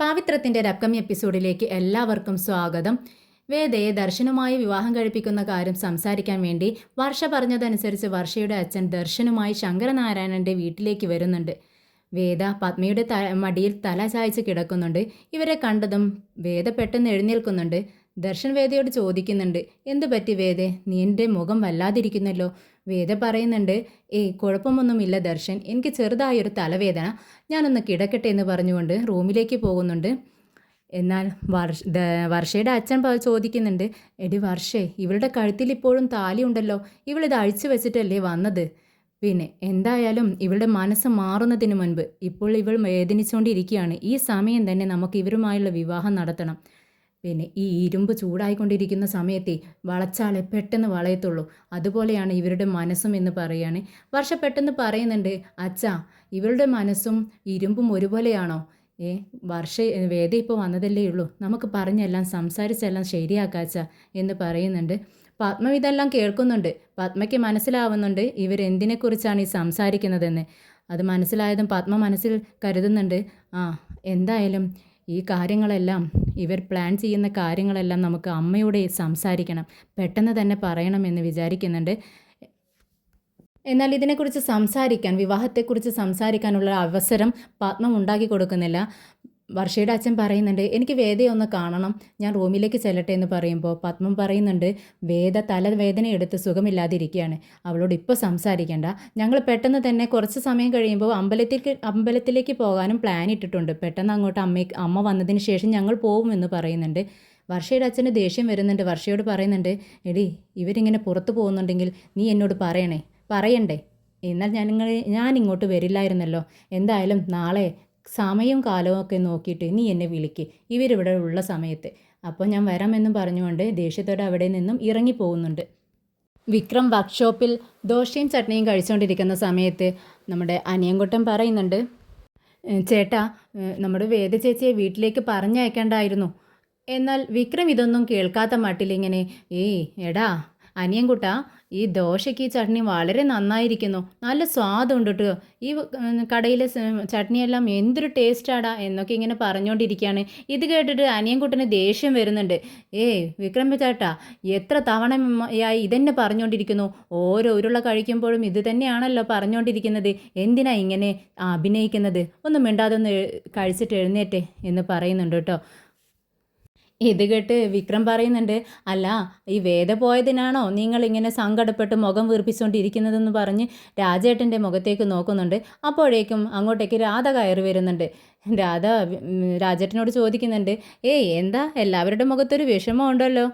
പാവിത്രത്തിന്റെ ഒരു എപ്പിസോഡിലേക്ക് എല്ലാവർക്കും സ്വാഗതം. വേദയെ ദർശനുമായി വിവാഹം കഴിപ്പിക്കുന്ന കാര്യം സംസാരിക്കാൻ വേണ്ടി വർഷ പറഞ്ഞതനുസരിച്ച് വർഷയുടെ അച്ഛൻ ദർശനുമായി ശങ്കരനാരായണന്റെ വീട്ടിലേക്ക് വരുന്നുണ്ട്. വേദ പത്മയുടെ മടിയിൽ തല ചായച്ച് കിടക്കുന്നുണ്ട്. ഇവരെ കണ്ടതും വേദ പെട്ടെന്ന് എഴുന്നേൽക്കുന്നുണ്ട്. ദർശൻ വേദയോട് ചോദിക്കുന്നുണ്ട് എന്തു പറ്റി വേദ? നീ എന്റെ മുഖം വല്ലാതിരിക്കുന്നല്ലോ? വേദ പറയുന്നുണ്ട് ഏയ് കുഴപ്പമൊന്നുമില്ല ദർശൻ എനിക്ക് ചെറുതായൊരു തലവേദന. ഞാനൊന്ന് കിടക്കട്ടെ എന്ന് പറഞ്ഞുകൊണ്ട് റൂമിലേക്ക് പോകുന്നുണ്ട്. എന്നാൽ വർഷ വർഷയുടെ അച്ഛൻ ചോദിക്കുന്നുണ്ട് എടി വർഷേ ഇവളുടെ കഴുത്തിൽ ഇപ്പോഴും താലിയുണ്ടല്ലോ ഇവളിത് അഴിച്ചു വെച്ചിട്ടല്ലേ വന്നത്? പിന്നെ എന്തായാലും ഇവളുടെ മനസ്സ് മാറുന്നതിന് മുൻപ് ഇപ്പോൾ ഇവൾ വേദനിച്ചുകൊണ്ടിരിക്കുകയാണ് ഈ സമയം തന്നെ നമുക്ക് ഇവരുമായുള്ള വിവാഹം നടത്തണം. പിന്നെ ഈ ഇരുമ്പ് ചൂടായിക്കൊണ്ടിരിക്കുന്ന സമയത്തെ വളച്ചാലേ പെട്ടെന്ന് വളയത്തുള്ളൂ. അതുപോലെയാണ് ഇവരുടെ മനസ്സും എന്ന് പറയുകയാണ്. വർഷ പെട്ടെന്ന് പറയുന്നുണ്ട് അച്ഛാ ഇവരുടെ മനസ്സും ഇരുമ്പും ഒരുപോലെയാണോ? ഏ വർഷ വേദ ഇപ്പോൾ വന്നതല്ലേ ഉള്ളൂ. നമുക്ക് പറഞ്ഞെല്ലാം സംസാരിച്ചെല്ലാം ശരിയാക്കാച്ച എന്ന് പറയുന്നുണ്ട്. പത്മ ഇതെല്ലാം കേൾക്കുന്നുണ്ട്. പത്മയ്ക്ക് മനസ്സിലാവുന്നുണ്ട് ഇവരെന്തിനെക്കുറിച്ചാണ് ഈ സംസാരിക്കുന്നതെന്ന്. അത് മനസ്സിലായതും പത്മ മനസ്സിൽ കരുതുന്നുണ്ട്. ആ എന്തായാലും ഈ കാര്യങ്ങളെല്ലാം ഇവർ പ്ലാൻ ചെയ്യുന്ന കാര്യങ്ങളെല്ലാം നമുക്ക് അമ്മയോട് സംസാരിക്കണം. പെട്ടെന്ന് തന്നെ പറയണമെന്ന് വിചാരിക്കുന്നുണ്ട്. എന്നാൽ ഇതിനെക്കുറിച്ച് സംസാരിക്കാൻ വിവാഹത്തെക്കുറിച്ച് സംസാരിക്കാനുള്ള അവസരം പത്മം ഉണ്ടാക്കി കൊടുക്കുന്നില്ല. വർഷയുടെ അച്ഛൻ പറയുന്നുണ്ട് എനിക്ക് വേദയെ ഒന്ന് കാണണം ഞാൻ റൂമിലേക്ക് ചെല്ലട്ടെ എന്ന് പറയുമ്പോൾ പത്മം പറയുന്നുണ്ട് വേദ തലവേദന എടുത്ത് സുഖമില്ലാതിരിക്കുകയാണ് അവളോട് ഇപ്പോൾ സംസാരിക്കേണ്ട. ഞങ്ങൾ പെട്ടെന്ന് തന്നെ കുറച്ച് സമയം കഴിയുമ്പോൾ അമ്പലത്തിലേക്ക് അമ്പലത്തിലേക്ക് പോകാനും പ്ലാൻ ഇട്ടിട്ടുണ്ട്. പെട്ടെന്ന് അങ്ങോട്ട് അമ്മ അമ്മ വന്നതിന് ശേഷം ഞങ്ങൾ പോകുമെന്ന് പറയുന്നുണ്ട്. വർഷയുടെ അച്ഛന് ദേഷ്യം വരുന്നുണ്ട് വർഷയോട് പറയുന്നുണ്ട് എടി ഇവരിങ്ങനെ പുറത്തു പോകുന്നുണ്ടെങ്കിൽ നീ എന്നോട് പറയണേ പറയണ്ടേ? എന്നാൽ ഞാൻ ഞാൻ ഇങ്ങോട്ട് വരില്ലായിരുന്നല്ലോ. എന്തായാലും നാളെ സമയവും കാലവും ഒക്കെ നോക്കിയിട്ട് നീ എന്നെ വിളിക്ക്. ഇവരിവിടെ ഉള്ള സമയത്ത്. അപ്പോൾ ഞാൻ വരാമെന്നും പറഞ്ഞുകൊണ്ട് ദേഷ്യത്തോടെ അവിടെ നിന്നും ഇറങ്ങി പോകുന്നുണ്ട്. വിക്രം വർക്ക്ഷോപ്പിൽ ദോശയും ചട്നിയും കഴിച്ചുകൊണ്ടിരിക്കുന്ന സമയത്ത് നമ്മുടെ അനിയൻകുട്ടൻ പറയുന്നുണ്ട് ചേട്ടാ നമ്മുടെ വേദ ചേച്ചിയെ വീട്ടിലേക്ക് പറഞ്ഞയക്കേണ്ടായിരുന്നു. എന്നാൽ വിക്രം ഇതൊന്നും കേൾക്കാത്ത മട്ടിലിങ്ങനെ ഏയ് എടാ അനിയൻകുട്ട ഈ ദോശയ്ക്ക് ഈ ചട്നി വളരെ നന്നായിരിക്കുന്നു. നല്ല സ്വാദുണ്ട് കേട്ടോ ഈ കടയിലെ ചട്നിയെല്ലാം എന്തൊരു ടേസ്റ്റാടാ എന്നൊക്കെ ഇങ്ങനെ പറഞ്ഞുകൊണ്ടിരിക്കുകയാണ് ഇത് കേട്ടിട്ട് അനിയൻകുട്ടന് ദേഷ്യം വരുന്നുണ്ട്. ഏയ് വിക്രം ചേട്ടാ എത്ര തവണയായി ഇതന്നെ പറഞ്ഞുകൊണ്ടിരിക്കുന്നു ഓരോ ഉരുള കഴിക്കുമ്പോഴും ഇത് തന്നെയാണല്ലോ പറഞ്ഞുകൊണ്ടിരിക്കുന്നത് എന്തിനാ ഇങ്ങനെ അഭിനയിക്കുന്നത്? ഒന്നും മിണ്ടാതെ ഒന്ന് കഴിച്ചിട്ട് എഴുന്നേറ്റേ എന്ന് പറയുന്നുണ്ട് കേട്ടോ ഇത് കേട്ട് വിക്രം പറയുന്നുണ്ട് അല്ല ഈ വേദ പോയതിനാണോ നിങ്ങൾ ഇങ്ങനെ സങ്കടപ്പെട്ട് മുഖം വീർപ്പിച്ചുകൊണ്ടിരിക്കുന്നതെന്ന് പറഞ്ഞ് രാജേട്ടന്റെ മുഖത്തേക്ക് നോക്കുന്നുണ്ട്. അപ്പോഴേക്കും അങ്ങോട്ടേക്ക് രാധ കയറി വരുന്നുണ്ട്. രാധ രാജേട്ടനോട് ചോദിക്കുന്നുണ്ട് ഏയ് എന്താ? എല്ലാവരുടെ മുഖത്തൊരു വിഷമം ഉണ്ടല്ലോ.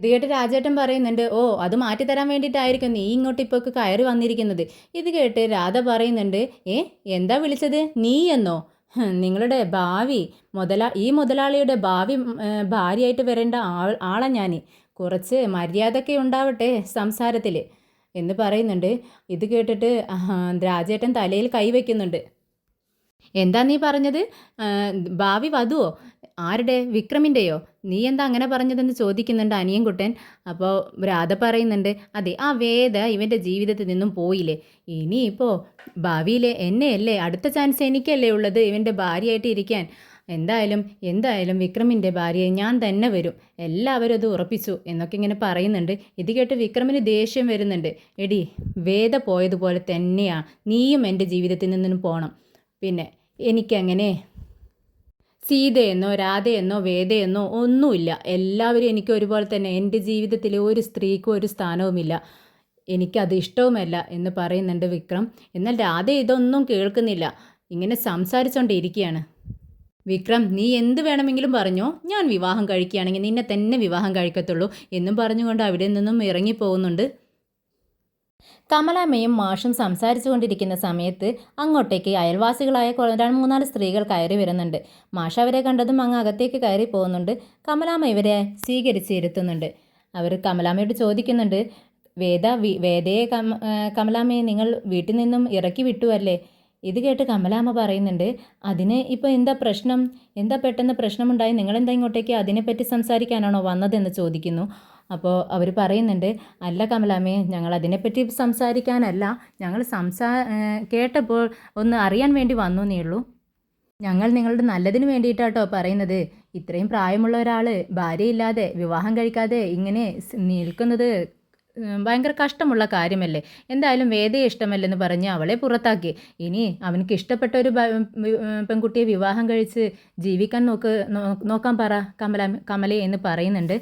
ഇത് കേട്ട് രാജേട്ടൻ പറയുന്നുണ്ട് ഓ അത് മാറ്റിത്തരാൻ വേണ്ടിയിട്ടായിരിക്കും നീ ഇങ്ങോട്ട് ഇപ്പോൾ കയറി വന്നിരിക്കുന്നത്. ഇത് കേട്ട് രാധ പറയുന്നുണ്ട് ഏ എന്താ വിളിച്ചത്? നീ എന്നോ നിങ്ങളുടെ ഭാവി മുതലാ ഈ മുതലാളിയുടെ ഭാവി ഭാര്യയായിട്ട് വരേണ്ട ആൾ ആളാ ഞാൻ കുറച്ച് മര്യാദയൊക്കെ ഉണ്ടാവട്ടെ സംസാരത്തിൽ എന്ന് പറയുന്നുണ്ട്. ഇത് കേട്ടിട്ട് രാജേട്ടൻ തലയിൽ കൈവയ്ക്കുന്നുണ്ട്. എന്താ നീ പറഞ്ഞത്? ഭാവി വധുവോ? ആരുടെ? വിക്രമിന്റെയോ നീ എന്താ അങ്ങനെ പറഞ്ഞതെന്ന് ചോദിക്കുന്നുണ്ട് അനിയൻകുട്ടൻ. അപ്പോൾ രാധ പറയുന്നുണ്ട് അതെ ആ വേദ ഇവന്റെ ജീവിതത്തിൽ നിന്നും പോയില്ലേ? ഇനിയിപ്പോൾ ഭാവിയിലെ എന്നെയല്ലേ അടുത്ത ചാൻസ് എനിക്കല്ലേ ഉള്ളത് ഇവന്റെ ഭാര്യയായിട്ട് ഇരിക്കാൻ? എന്തായാലും എന്തായാലും വിക്രമിന്റെ ഭാര്യയെ ഞാൻ തന്നെ വരും. എല്ലാവരും അത് ഉറപ്പിച്ചു എന്നൊക്കെ ഇങ്ങനെ പറയുന്നുണ്ട്. ഇത് കേട്ട് വിക്രമിന് ദേഷ്യം വരുന്നുണ്ട്. എടി വേദ പോയതുപോലെ തന്നെയാണ് നീയും എന്റെ ജീവിതത്തിൽ നിന്നും പോകണം പിന്നെ എനിക്കങ്ങനെ സീതയെന്നോ രാധയെന്നോ വേദയെന്നോ ഒന്നുമില്ല. എല്ലാവരും എനിക്ക് ഒരുപോലെ തന്നെ. എന്റെ ജീവിതത്തിൽ ഒരു സ്ത്രീക്കും ഒരു സ്ഥാനവുമില്ല. എനിക്കത് ഇഷ്ടവുമല്ല എന്ന് പറയുന്നുണ്ട് വിക്രം. എന്നാൽ രാധ ഇതൊന്നും കേൾക്കുന്നില്ല. ഇങ്ങനെ സംസാരിച്ചുകൊണ്ടിരിക്കുകയാണ് വിക്രം നീ എന്ത് വേണമെങ്കിലും പറഞ്ഞോ. ഞാൻ വിവാഹം കഴിക്കുകയാണെങ്കിൽ നിന്നെ തന്നെ വിവാഹം കഴിക്കത്തുള്ളൂ എന്നും പറഞ്ഞുകൊണ്ട് അവിടെ നിന്നും ഇറങ്ങിപ്പോകുന്നുണ്ട്. കമലാമ്മയും മാഷും സംസാരിച്ചു കൊണ്ടിരിക്കുന്ന സമയത്ത് അങ്ങോട്ടേക്ക് അയൽവാസികളായ രണ്ട് മൂന്നാൽ സ്ത്രീകൾ കയറി വരുന്നുണ്ട്. മാഷ അവരെ കണ്ടതും അങ്ങ് അകത്തേക്ക് കയറി പോകുന്നുണ്ട്. കമലാമ്മ ഇവരെ സ്വീകരിച്ച് ഇരുത്തുന്നുണ്ട്. അവർ കമലാമ്മയോട് ചോദിക്കുന്നുണ്ട് വേദ വേദയെ കമ കമലാമ്മയെ നിങ്ങൾ വീട്ടിൽ നിന്നും ഇറക്കി വിട്ടു അല്ലേ? ഇത് കേട്ട് കമലാമ്മ പറയുന്നുണ്ട് അതിന് ഇപ്പോൾ എന്താ പ്രശ്നം? എന്താ പെട്ടെന്ന് പ്രശ്നമുണ്ടായി? നിങ്ങളെന്താ ഇങ്ങോട്ടേക്ക് അതിനെപ്പറ്റി സംസാരിക്കാനാണോ വന്നതെന്ന് ചോദിക്കുന്നു. അപ്പോൾ അവർ പറയുന്നുണ്ട് അല്ല കമലാമേ ഞങ്ങൾ അതിനെപ്പറ്റി സംസാരിക്കാനല്ല. ഞങ്ങൾ സംസാ കേട്ടപ്പോൾ ഒന്ന് അറിയാൻ വേണ്ടി വന്നു എന്നേ ഉള്ളൂ. ഞങ്ങൾ നിങ്ങളുടെ നല്ലതിന് വേണ്ടിയിട്ടാട്ടോ പറയുന്നത്. ഇത്രയും പ്രായമുള്ള ഒരാൾ ഭാര്യയില്ലാതെ വിവാഹം കഴിക്കാതെ ഇങ്ങനെ നിൽക്കുന്നത് ഭയങ്കര കഷ്ടമുള്ള കാര്യമല്ലേ? എന്തായാലും വേദയെ ഇഷ്ടമല്ലെന്ന് പറഞ്ഞ് അവളെ പുറത്താക്കി. ഇനി അവനക്ക് ഇഷ്ടപ്പെട്ട ഒരു പെൺകുട്ടിയെ വിവാഹം കഴിച്ച് ജീവിക്കാൻ നോക്ക് നോക്കാൻ പറ കമല കമലെ എന്ന് പറയുന്നുണ്ട്.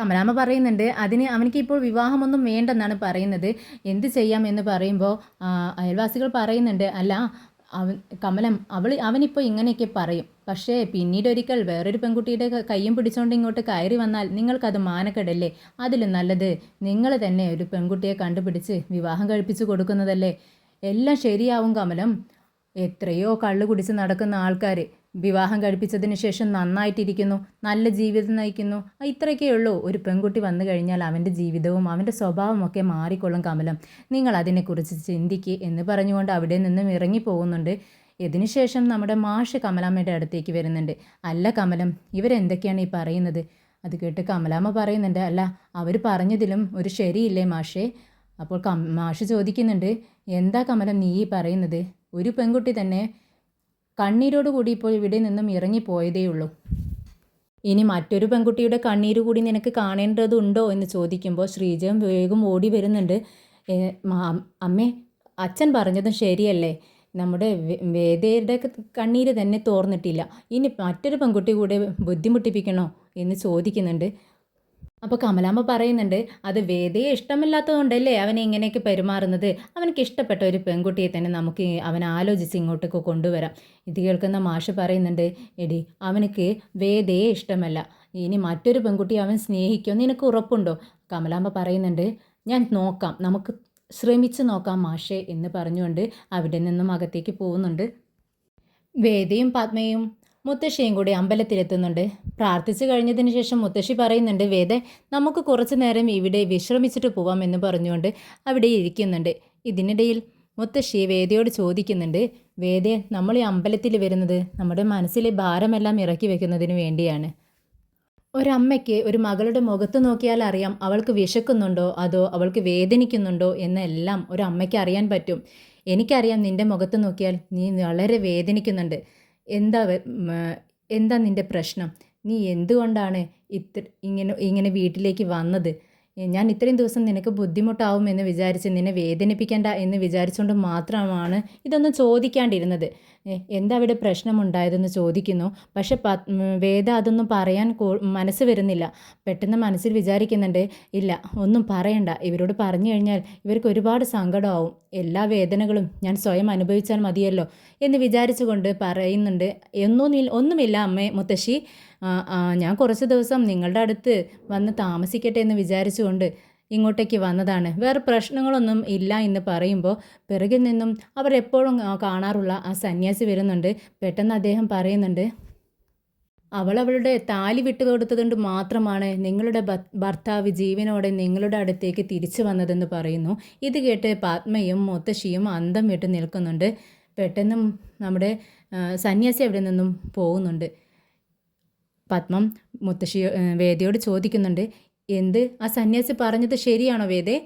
കമലാമ്മ പറയുന്നുണ്ട് അതിന് അവനിക്ക് ഇപ്പോൾ വിവാഹമൊന്നും വേണ്ടെന്നാണ് പറയുന്നത്. എന്ത് ചെയ്യാം എന്ന് പറയുമ്പോൾ അയൽവാസികൾ പറയുന്നുണ്ട് അല്ല അവൻ കമലം അവൾ അവനിപ്പോൾ ഇങ്ങനെയൊക്കെ പറയും. പക്ഷേ പിന്നീട് ഒരിക്കൽ വേറൊരു പെൺകുട്ടിയുടെ കൈയും പിടിച്ചുകൊണ്ട് ഇങ്ങോട്ട് കയറി വന്നാൽ നിങ്ങൾക്കത് മാനക്കെടല്ലേ? അതിലും നല്ലത് നിങ്ങൾ തന്നെ ഒരു പെൺകുട്ടിയെ കണ്ടുപിടിച്ച് വിവാഹം കഴിപ്പിച്ചു കൊടുക്കുന്നതല്ലേ? എല്ലാം ശരിയാവും കമലം. എത്രയോ കള്ളു കുടിച്ച് നടക്കുന്ന ആൾക്കാർ വിവാഹം കഴിപ്പിച്ചതിന് ശേഷം നന്നായിട്ടിരിക്കുന്നു നല്ല ജീവിതം നയിക്കുന്നു. ഇത്രയൊക്കെ ഉള്ളൂ. ഒരു പെൺകുട്ടി വന്നു കഴിഞ്ഞാൽ അവന്റെ ജീവിതവും അവന്റെ സ്വഭാവമൊക്കെ മാറിക്കൊള്ളും കമലം. നിങ്ങൾ അതിനെക്കുറിച്ച് ചിന്തിക്കുക എന്ന് പറഞ്ഞുകൊണ്ട് അവിടെ നിന്നും ഇറങ്ങി പോകുന്നുണ്ട്. ഇതിനുശേഷം നമ്മുടെ മാഷ് കമലാമ്മയുടെ അടുത്തേക്ക് വരുന്നുണ്ട്. അല്ല കമലം ഇവരെന്തൊക്കെയാണ് ഈ പറയുന്നത്? അത് കേട്ട് കമലാമ്മ പറയുന്നുണ്ട് അല്ല അവർ പറഞ്ഞതിലും ഒരു ശരിയില്ലേ മാഷേ? അപ്പോൾ കം മാഷ് ചോദിക്കുന്നുണ്ട് എന്താ കമലം നീ ഈ പറയുന്നത്? ഒരു പെൺകുട്ടി തന്നെ കണ്ണീരോട് കൂടി ഇപ്പോൾ ഇവിടെ നിന്നും ഇറങ്ങിപ്പോയതേ ഉള്ളൂ. ഇനി മറ്റൊരു പെൺകുട്ടിയുടെ കണ്ണീര് കൂടി നിനക്ക് കാണേണ്ടതുണ്ടോ എന്ന് ചോദിക്കുമ്പോൾ ശ്രീജയും വേഗം ഓടി വരുന്നുണ്ട്. അമ്മേ അച്ഛൻ പറഞ്ഞതും ശരിയല്ലേ? നമ്മുടെ വേദയുടെ കണ്ണീര് തന്നെ തോർന്നിട്ടില്ല. ഇനി മറ്റൊരു പെൺകുട്ടി കൂടെ ബുദ്ധിമുട്ടിപ്പിക്കണോ എന്ന് ചോദിക്കുന്നുണ്ട്. അപ്പോൾ കമലാമ്മ പറയുന്നുണ്ട് അത് വേദയെ ഇഷ്ടമില്ലാത്തതുകൊണ്ടല്ലേ അവൻ ഇങ്ങനെയൊക്കെ പെരുമാറുന്നത്. അവനക്ക് ഇഷ്ടപ്പെട്ട ഒരു പെൺകുട്ടിയെ തന്നെ നമുക്ക് അവൻ ആലോചിച്ച് ഇങ്ങോട്ടേക്ക് കൊണ്ടുവരാം. ഇത് കേൾക്കുന്ന മാഷ് പറയുന്നുണ്ട് എടി അവനക്ക് വേദയെ ഇഷ്ടമല്ല. ഇനി മറ്റൊരു പെൺകുട്ടി അവൻ സ്നേഹിക്കുമോ? നിനക്ക് ഉറപ്പുണ്ടോ? കമലാമ്മ പറയുന്നുണ്ട് ഞാൻ നോക്കാം. നമുക്ക് ശ്രമിച്ച് നോക്കാം മാഷേ എന്ന് പറഞ്ഞുകൊണ്ട് അവിടെ നിന്നും അകത്തേക്ക് പോകുന്നുണ്ട്. വേദയും പത്മയും മുത്തശ്ശിയും കൂടി അമ്പലത്തിലെത്തുന്നുണ്ട്. പ്രാർത്ഥിച്ചു കഴിഞ്ഞതിന് ശേഷം മുത്തശ്ശി പറയുന്നുണ്ട് വേദ നമുക്ക് കുറച്ചു നേരം ഇവിടെ വിശ്രമിച്ചിട്ട് പോവാം എന്ന് പറഞ്ഞുകൊണ്ട് അവിടെ ഇരിക്കുന്നുണ്ട്. ഇതിനിടയിൽ മുത്തശ്ശി വേദയോട് ചോദിക്കുന്നുണ്ട് വേദ നമ്മൾ ഈ അമ്പലത്തിൽ വരുന്നത് നമ്മുടെ മനസ്സിലെ ഭാരമെല്ലാം ഇറക്കി വെക്കുന്നതിന് വേണ്ടിയാണ്. ഒരമ്മയ്ക്ക് ഒരു മകളുടെ മുഖത്ത് നോക്കിയാൽ അറിയാം അവൾക്ക് വിശക്കുന്നുണ്ടോ അതോ അവൾക്ക് വേദനിക്കുന്നുണ്ടോ എന്നെല്ലാം ഒരു അമ്മയ്ക്ക് അറിയാൻ പറ്റും. എനിക്കറിയാം നിന്റെ മുഖത്ത് നോക്കിയാൽ നീ വളരെ വേദനിക്കുന്നുണ്ട്. എന്താ എന്താ നിന്റെ പ്രശ്നം? നീ എന്തുകൊണ്ടാണ് ഇത്ര ഇങ്ങനെ ഇങ്ങനെ വീട്ടിലേക്ക് വന്നത്? ഞാൻ ഇത്രയും ദിവസം നിനക്ക് ബുദ്ധിമുട്ടാവും എന്ന് വിചാരിച്ച് നിന്നെ വേദനിപ്പിക്കേണ്ട എന്ന് വിചാരിച്ചുകൊണ്ട് മാത്രമാണ് ഇതൊന്നും ചോദിക്കാണ്ടിരുന്നത്. എന്താ അവിടെ പ്രശ്നമുണ്ടായതെന്ന് ചോദിക്കുന്നു. പക്ഷെ വേദ അതൊന്നും പറയാൻ മനസ്സ് വരുന്നില്ല. പെട്ടെന്ന് മനസ്സിൽ വിചാരിക്കുന്നുണ്ട് ഇല്ല ഒന്നും പറയണ്ട. ഇവരോട് പറഞ്ഞു കഴിഞ്ഞാൽ ഇവർക്ക് ഒരുപാട് സങ്കടമാവും. എല്ലാ വേദനകളും ഞാൻ സ്വയം അനുഭവിച്ചാൽ മതിയല്ലോ എന്ന് വിചാരിച്ചുകൊണ്ട് പറയുന്നുണ്ട്. ഒന്നും ഒന്നുമില്ല അമ്മേ മുത്തശ്ശി. ഞാൻ കുറച്ച് ദിവസം നിങ്ങളുടെ അടുത്ത് വന്ന് താമസിക്കട്ടെ എന്ന് വിചാരിച്ചുകൊണ്ട് ഇങ്ങോട്ടേക്ക് വന്നതാണ്. വേറെ പ്രശ്നങ്ങളൊന്നും ഇല്ല എന്ന് പറയുമ്പോൾ പിറകിൽ നിന്നും അവരെപ്പോഴും കാണാറുള്ള ആ സന്യാസി വരുന്നുണ്ട്. പെട്ടെന്ന് അദ്ദേഹം പറയുന്നുണ്ട് അവൾ അവളുടെ താലി വിട്ടു കൊടുത്തതുകൊണ്ട് മാത്രമാണ് നിങ്ങളുടെ ഭർത്താവ് ജീവനോടെ നിങ്ങളുടെ അടുത്തേക്ക് തിരിച്ചു വന്നതെന്ന് പറയുന്നു. ഇത് കേട്ട് പത്മയും മുത്തശ്ശിയും അന്തം വിട്ട് നിൽക്കുന്നുണ്ട്. പെട്ടെന്നും നമ്മുടെ സന്യാസി അവിടെ നിന്നും പോകുന്നുണ്ട്. പത്മം മുത്തശ്ശി വേദയോട് ചോദിക്കുന്നുണ്ട് എന്ത്? ആ സന്യാസി പറഞ്ഞത് ശരിയാണോ വേദേ?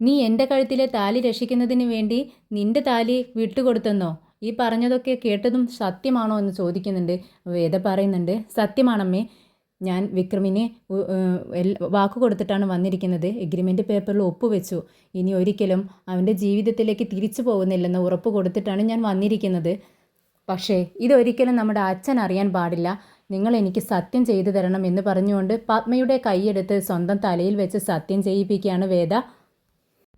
നീ എന്റെ കഴുത്തിലെ താലി രക്ഷിക്കുന്നതിന് വേണ്ടി നിന്റെ താലി വിട്ടുകൊടുത്തെന്നോ? ഈ പറഞ്ഞതൊക്കെ കേട്ടതും സത്യമാണോ എന്ന് ചോദിക്കുന്നുണ്ട്. വേദ പറയുന്നുണ്ട് സത്യമാണമ്മേ. ഞാൻ വിക്രമിനെ വാക്ക് കൊടുത്തിട്ടാണ് വന്നിരിക്കുന്നത്. എഗ്രിമെന്റ് പേപ്പറിൽ ഒപ്പുവെച്ചു ഇനി ഒരിക്കലും അവന്റെ ജീവിതത്തിലേക്ക് തിരിച്ചു പോകുന്നില്ലെന്ന് ഉറപ്പ് കൊടുത്തിട്ടാണ് ഞാൻ വന്നിരിക്കുന്നത്. പക്ഷേ ഇതൊരിക്കലും നമ്മുടെ അച്ഛൻ അറിയാൻ പാടില്ല. നിങ്ങൾ എനിക്ക് സത്യം ചെയ്തു തരണം എന്ന് പറഞ്ഞുകൊണ്ട് പത്മയുടെ കൈയെടുത്ത് സ്വന്തം തലയിൽ വെച്ച് സത്യം ചെയ്യിപ്പിക്കുകയാണ് വേദ.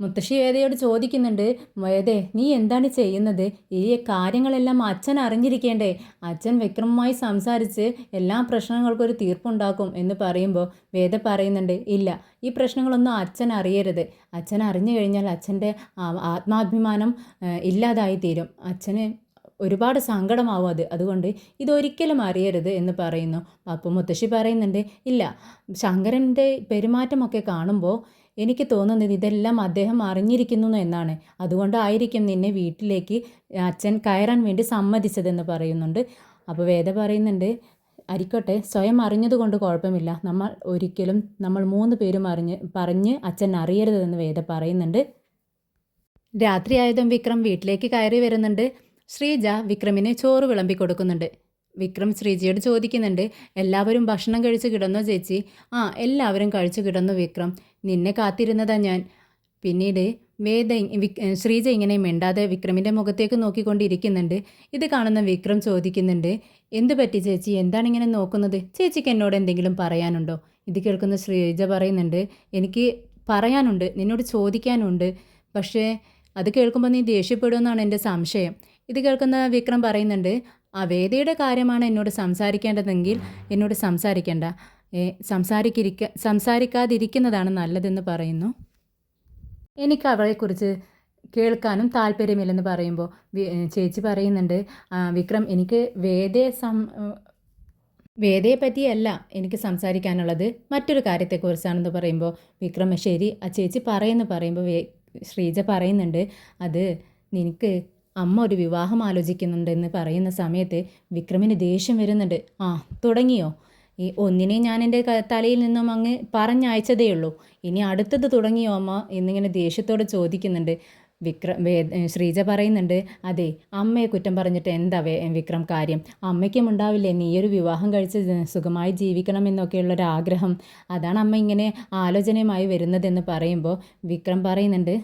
മുത്തശ്ശി വേദയോട് ചോദിക്കുന്നുണ്ട് വേദേ നീ എന്താണ് ചെയ്യുന്നത്? ഈ കാര്യങ്ങളെല്ലാം അച്ഛൻ അറിഞ്ഞിരിക്കേണ്ടേ? അച്ഛൻ വിക്രമമായി സംസാരിച്ച് എല്ലാ പ്രശ്നങ്ങൾക്കും ഒരു തീർപ്പുണ്ടാക്കും എന്ന് പറയുമ്പോൾ വേദ പറയുന്നുണ്ട് ഇല്ല ഈ പ്രശ്നങ്ങളൊന്നും അച്ഛൻ അറിയരുത്. അച്ഛൻ അറിഞ്ഞു കഴിഞ്ഞാൽ അച്ഛന്റെ ആത്മാഭിമാനം ഇല്ലാതായി തീരും അച്ഛന് ഒരുപാട് സങ്കടമാവും അത്. അതുകൊണ്ട് ഇതൊരിക്കലും അറിയരുത് എന്ന് പറയുന്നു. അപ്പോൾ മുത്തശ്ശി പറയുന്നുണ്ട് ഇല്ല ശങ്കരന്റെ പെരുമാറ്റമൊക്കെ കാണുമ്പോൾ എനിക്ക് തോന്നുന്നത് ഇതെല്ലാം അദ്ദേഹം അറിഞ്ഞിരിക്കുന്നു എന്നാണ്. അതുകൊണ്ടായിരിക്കും നിന്നെ വീട്ടിലേക്ക് അച്ഛൻ കയറാൻ വേണ്ടി സമ്മതിച്ചതെന്ന് പറയുന്നുണ്ട്. അപ്പോൾ വേദ പറയുന്നുണ്ട് ആയിക്കോട്ടെ സ്വയം അറിഞ്ഞതുകൊണ്ട് കുഴപ്പമില്ല. നമ്മൾ ഒരിക്കലും നമ്മൾ മൂന്ന് പേരും അറിഞ്ഞ് പറഞ്ഞ് അച്ഛൻ അറിയരുതെന്ന് വേദ പറയുന്നുണ്ട്. രാത്രിയായതും വിക്രം വീട്ടിലേക്ക് കയറി വരുന്നുണ്ട്. ശ്രീജ വിക്രമിനെ ചോറ് വിളമ്പി കൊടുക്കുന്നുണ്ട്. വിക്രം ശ്രീജയോട് ചോദിക്കുന്നുണ്ട് എല്ലാവരും ഭക്ഷണം കഴിച്ച് കിടന്നോ ചേച്ചി? ആ എല്ലാവരും കഴിച്ചു കിടന്നു വിക്രം. നിന്നെ കാത്തിരുന്നതാ ഞാൻ. പിന്നീട് വേദ ശ്രീജ ഇങ്ങനെ മിണ്ടാതെ വിക്രമിന്റെ മുഖത്തേക്ക് നോക്കിക്കൊണ്ടിരിക്കുന്നുണ്ട്. ഇത് കാണുന്ന വിക്രം ചോദിക്കുന്നുണ്ട് എന്ത് പറ്റി ചേച്ചി? എന്താണ് ഇങ്ങനെ നോക്കുന്നത്? ചേച്ചിക്ക് എന്നോട് എന്തെങ്കിലും പറയാനുണ്ടോ? ഇത് കേൾക്കുന്ന ശ്രീജ പറയുന്നുണ്ട് എനിക്ക് പറയാനുണ്ട് നിന്നോട് ചോദിക്കാനുണ്ട്. പക്ഷേ അത് കേൾക്കുമ്പോൾ നീ ദേഷ്യപ്പെടുമെന്നാണ് എന്റെ സംശയം. ഇത് കേൾക്കുന്ന വിക്രം പറയുന്നുണ്ട് ആ വേദയുടെ കാര്യമാണ് എന്നോട് സംസാരിക്കേണ്ടതെങ്കിൽ എന്നോട് സംസാരിക്കേണ്ട. സംസാരിക്കിരിക്ക സംസാരിക്കാതിരിക്കുന്നതാണ് നല്ലതെന്ന് പറയുന്നു. എനിക്ക് അവളെക്കുറിച്ച് കേൾക്കാനും താല്പര്യമില്ലെന്ന് പറയുമ്പോൾ ചേച്ചി പറയുന്നുണ്ട് വിക്രം എനിക്ക് വേദയെ സം വേദയെ പറ്റിയല്ല എനിക്ക് സംസാരിക്കാനുള്ളത്. മറ്റൊരു കാര്യത്തെക്കുറിച്ചാണെന്ന് പറയുമ്പോൾ വിക്രം ശരി ആ ചേച്ചി പറയുന്നു പറയുമ്പോൾ ശ്രീജ പറയുന്നുണ്ട് അത് നിനക്ക് അമ്മ ഒരു വിവാഹം ആലോചിക്കുന്നുണ്ടെന്ന് പറയുന്ന സമയത്ത് വിക്രമിന് ദേഷ്യം വരുന്നുണ്ട്. ആ തുടങ്ങിയോ? ഈ ഒന്നിനെ ഞാൻ എന്റെ തലയിൽ നിന്നും അങ്ങ് പറഞ്ഞയച്ചതേ ഉള്ളൂ ഇനി അടുത്തത് തുടങ്ങിയോ അമ്മ? എന്നിങ്ങനെ ദേഷ്യത്തോടെ ചോദിക്കുന്നുണ്ട്. വിക്രം ശ്രീജ പറയുന്നുണ്ട് അതെ അമ്മയെ കുറ്റം പറഞ്ഞിട്ട് എന്താ വിക്രം കാര്യം? അമ്മയ്ക്കും ഉണ്ടാവില്ലേ നീ ഒരു വിവാഹം കഴിച്ച് സുഖമായി ജീവിക്കണം എന്നൊക്കെയുള്ളൊരു ആഗ്രഹം അതാണ് അമ്മ ഇങ്ങനെ ആലോചനയുമായി വരുന്നതെന്ന് പറയുമ്പോൾ വിക്രം പറയുന്നുണ്ട്